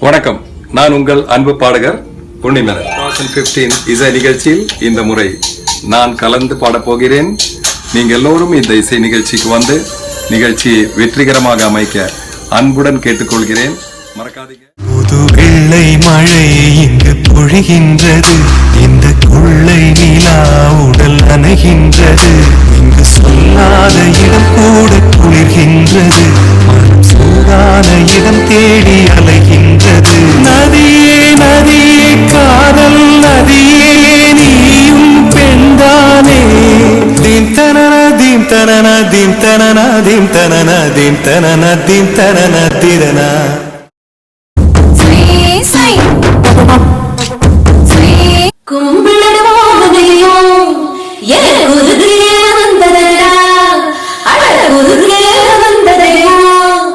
வணக்கம். நான் உங்கள் அன்பு பாடகர் உன்னிமலர் பிப்டீன் இசை நிகழ்ச்சியில் இந்த முறை நான் கலந்து பாடப் போகிறேன். நீங்க எல்லோரும் இந்த இசை நிகழ்ச்சிக்கு வந்து நிகழ்ச்சியை வெற்றிகரமாக அமைக்க அன்புடன் கேட்டுக்கொள்கிறேன். மறக்காதீங்க. புது வெள்ளை மழை இங்கு பொழிகின்றது. இந்த கொள்ளை நிலா தனநதீம் தனநதீம் தனநதீம் தனநதீம் தனநதிரனா.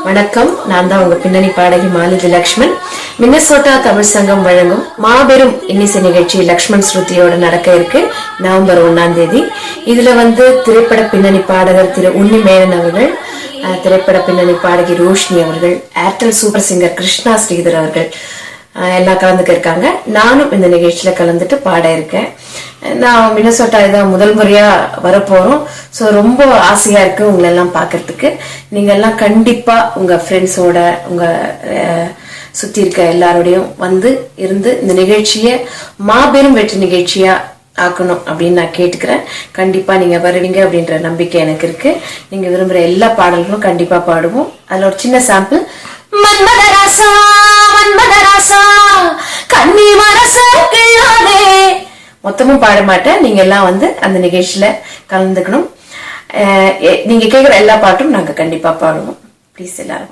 வணக்கம் நான் தான் உங்க பின்னணி பாடகி மாலதி லக்ஷ்மன். மினசோட்டா தமிழ் சங்கம் வழங்கும் மாபெரும் இன்னிசை நிகழ்ச்சி லக்ஷ்மண் ஸ்ருதியோட நடக்க இருக்கு நவம்பர் ஒன்னாம் தேதி. இதுல வந்து திரைப்பட பின்னணி பாடகர் திரு உன்னி மேனன் அவர்கள் திரைப்பட பின்னணி பாடகி ரோஷினி அவர்கள் Airtel super singer Krishna Sridhar அவர்கள் எல்லாம் கலந்துக்க இருக்காங்க. நானும் இந்த நிகழ்ச்சியில கலந்துட்டு பாட இருக்கேன். நான் மினசோட்டா இதான் முதல் முறையா வரப்போறோம். ஸோ ரொம்ப ஆசையா இருக்கு உங்களை எல்லாம் பார்க்கறதுக்கு நீங்க எல்லாம் கண்டிப்பா உங்க ஃப்ரெண்ட்ஸோட உங்க சுற்றி இருக்க எல்லாரோடையும் வந்து இருந்து இந்த நிகழ்ச்சியை மாபெரும் வெற்றி நிகழ்ச்சியாக ஆக்கணும் அப்படின்னு நான் கேட்டுக்கிறேன். கண்டிப்பாக நீங்கள் வருவீங்க அப்படின்ற நம்பிக்கை எனக்கு இருக்குது நீங்கள் விரும்புகிற எல்லா பாடல்களும் கண்டிப்பாக பாடுவோம். அதில் ஒரு சின்ன சாம்பிள் மன்மதராசா மன்மதராசா கண்ணி மனசா மொத்தமும் பாட மாட்டேன். நீங்க எல்லாம் வந்து அந்த நிகழ்ச்சியில கலந்துக்கணும். எ- நீங்க கேட்குற எல்லா பாட்டும் நாங்க கண்டிப்பா பாடுவோம். ப்ளீஸ் எல்லாரும்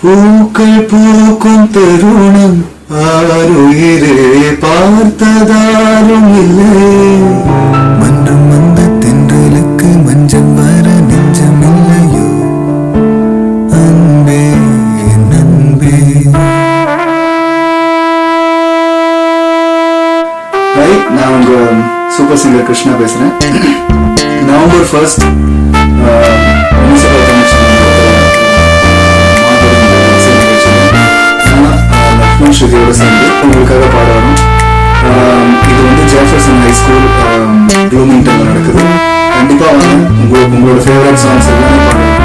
பூக்கள் பூக்கும் தருணம் ஆருயிரே பார்த்ததாரும் இல்லை மன்றம் வந்த தென்றலுக்கு மஞ்சள் வர நெஞ்சம் இல்லையோ அன்பே என் ரைட் நான் உங்க சூப்பர் சிங்கர் கிருஷ்ணா பேசுறேன் நவம்பர் ஃபர்ஸ்ட் நானும் ஸ்ருதியோடு சேர்ந்து உங்களுக்காக பாடுறோம் இது வந்து ஜேஃபர்சன் ஹை ஸ்கூல் ப்ளூமிங்டன்ல நடக்குது. கண்டிப்பாக வந்து உங்களுக்கு உங்களோட ஃபேவரட் சாங்ஸ் எல்லாமே பாடுறோம்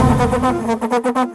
Thank